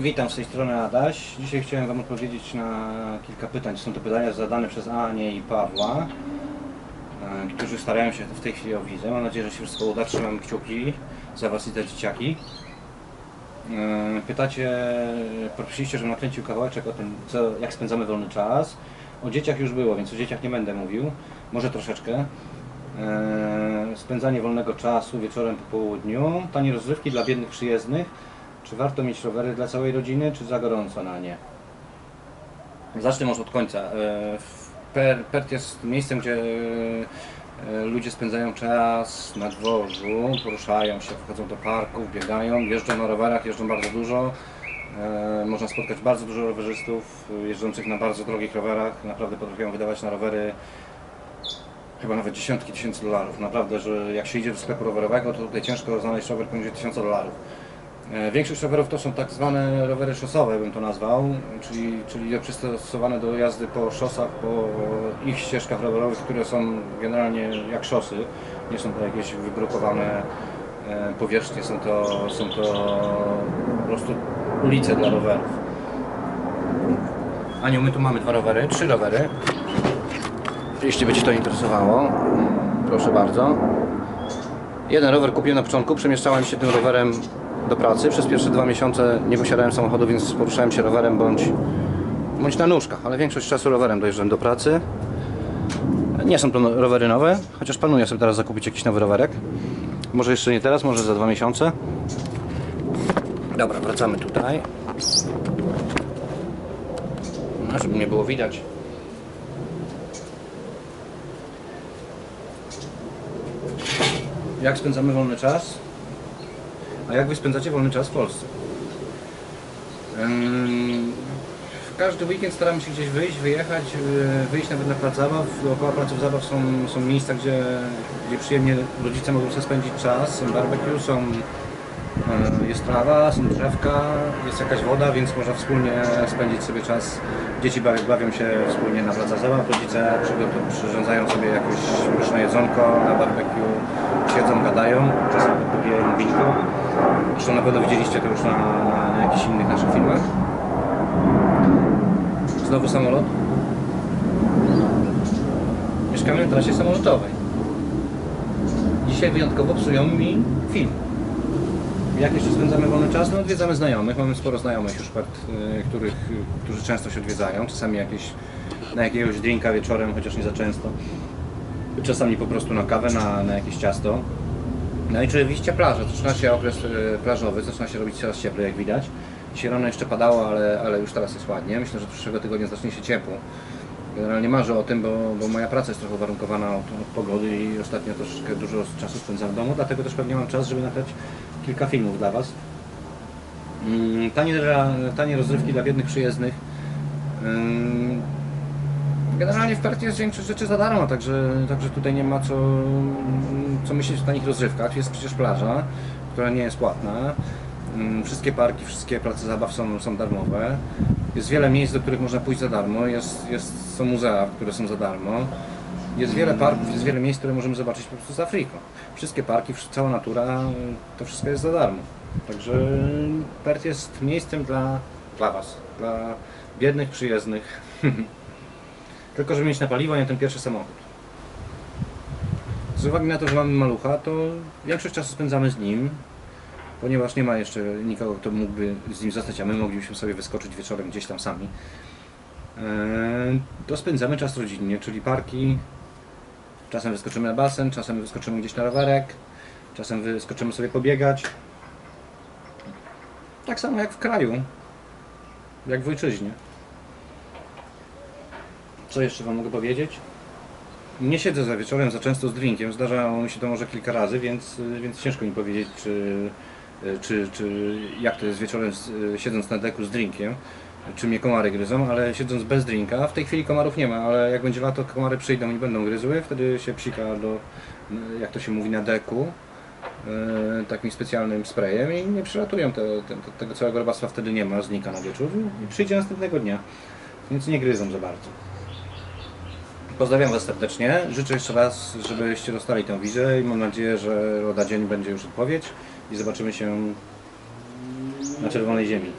Witam z tej strony Adaś. Dzisiaj chciałem Wam odpowiedzieć na kilka pytań. Są to pytania zadane przez Anię i Pawła, e, którzy starają się w tej chwili o wizę. Mam nadzieję, że się wszystko uda. Trzymam kciuki za Was i te dzieciaki. E, Pytacie, prosiliście, żebym nakręcił kawałeczek o tym, co, jak spędzamy wolny czas. O dzieciach już było, więc o dzieciach nie będę mówił. Może troszeczkę. E, Spędzanie wolnego czasu wieczorem po południu. Tanie rozrywki dla biednych przyjezdnych. Czy warto mieć rowery dla całej rodziny, czy za gorąco na nie? Zacznę może od końca. E, w Per, Perth jest miejscem, gdzie e, ludzie spędzają czas na dworzu, poruszają się, wchodzą do parków, biegają, jeżdżą na rowerach, jeżdżą bardzo dużo. E, Można spotkać bardzo dużo rowerzystów e, jeżdżących na bardzo drogich rowerach. Naprawdę potrafią wydawać na rowery chyba nawet dziesiątki tysięcy dolarów. Naprawdę, że jak się idzie do sklepu rowerowego, to tutaj ciężko znaleźć rower poniżej 1000 dolarów. E, Większość rowerów to są tak zwane rowery szosowe, bym to nazwał, czyli, czyli przystosowane do jazdy po szosach, po ich ścieżkach rowerowych, które są generalnie jak szosy, nie są to jakieś wybrukowane e, powierzchnie, są to, są to po prostu ulice dla rowerów. Aniu, my tu mamy dwa rowery, trzy rowery. Jeśli będzie to interesowało, proszę bardzo. Jeden rower kupiłem na początku, przemieszczałem się tym rowerem do pracy. Przez pierwsze dwa miesiące nie posiadałem samochodu, więc poruszałem się rowerem bądź, bądź na nóżkach, ale większość czasu rowerem dojeżdżam do pracy. Nie są to no- rowery nowe, chociaż planuję sobie teraz zakupić jakiś nowy rowerek. Może jeszcze nie teraz, może za dwa miesiące. Dobra, wracamy tutaj. No, żeby nie było widać. Jak spędzamy wolny czas? A jak wy spędzacie wolny czas w Polsce? W każdy weekend staramy się gdzieś wyjść, wyjechać, yy, wyjść nawet na plac zabaw. Dookoła placów zabaw są, są miejsca, gdzie, gdzie przyjemnie rodzice mogą sobie spędzić czas. Są barbecue, są, jest trawa, są drzewka, jest jakaś woda, więc można wspólnie spędzić sobie czas. Dzieci bawią, bawią się wspólnie na placach zabaw, rodzice przyrządzają sobie jakieś pyszne jedzonko na barbecue, siedzą, gadają, czasem popijają winko. Zresztą na pewno widzieliście to już na, na, jakichś innych naszych filmach. Znowu samolot. Mieszkamy na trasie samolotowej. Dzisiaj wyjątkowo psują mi film. Jak jeszcze spędzamy wolny czas? No odwiedzamy znajomych. Mamy sporo znajomych już, part, y, których, y, którzy często się odwiedzają. Czasami jakieś, na jakiegoś drinka wieczorem, chociaż nie za często. Czasami po prostu na kawę, na, na jakieś ciasto. No i oczywiście plaża. Zaczyna się okres e, plażowy, zaczyna się robić coraz cieplej, jak widać. Dzisiaj rano jeszcze padało, ale, ale już teraz jest ładnie. Myślę, że przyszłego tygodnia zacznie się ciepło. Generalnie marzę o tym, bo, bo moja praca jest trochę uwarunkowana od, od pogody i ostatnio troszeczkę dużo czasu spędzam w domu, dlatego też pewnie mam czas, żeby nagrać kilka filmów dla Was. Mm, Tanie, tanie rozrywki dla biednych przyjezdnych. Ym, Generalnie w Perth jest większość rzeczy za darmo, także, także tutaj nie ma co, co myśleć o tanich rozrywkach. Jest przecież plaża, która nie jest płatna. Mm, Wszystkie parki, wszystkie place zabaw są, są darmowe. Jest wiele miejsc, do których można pójść za darmo. Jest, jest, są muzea, które są za darmo. Jest wiele parków, jest wiele miejsc, które możemy zobaczyć po prostu z Afriką. Wszystkie parki, cała natura, to wszystko jest za darmo. Także Perth jest miejscem dla, dla Was, dla biednych, przyjezdnych. Tylko, żeby mieć na paliwo, nie ten pierwszy samochód. Z uwagi na to, że mamy malucha, to większość czasu spędzamy z nim, ponieważ nie ma jeszcze nikogo, kto mógłby z nim zostać, a my moglibyśmy sobie wyskoczyć wieczorem gdzieś tam sami. Eee, To spędzamy czas rodzinnie, czyli parki. Czasem wyskoczymy na basen, czasem wyskoczymy gdzieś na rowerek, czasem wyskoczymy sobie pobiegać. Tak samo jak w kraju, jak w ojczyźnie. Co jeszcze Wam mogę powiedzieć? Nie siedzę za wieczorem za często z drinkiem. Zdarzało mi się to może kilka razy, więc, więc ciężko mi powiedzieć, czy, czy, czy jak to jest wieczorem siedząc na deku z drinkiem, czy mnie komary gryzą, ale siedząc bez drinka, w tej chwili komarów nie ma, ale jak będzie lato, komary przyjdą i będą gryzły, wtedy się psika do, jak to się mówi, na deku e, takim specjalnym sprayem i nie przylatują te, te, te, tego całego robactwa wtedy nie ma, znika na wieczór i przyjdzie następnego dnia, więc nie gryzą za bardzo. Pozdrawiam Was serdecznie. Życzę jeszcze raz, żebyście dostali tę wizę i mam nadzieję, że lada dzień będzie już odpowiedź i zobaczymy się na czerwonej ziemi.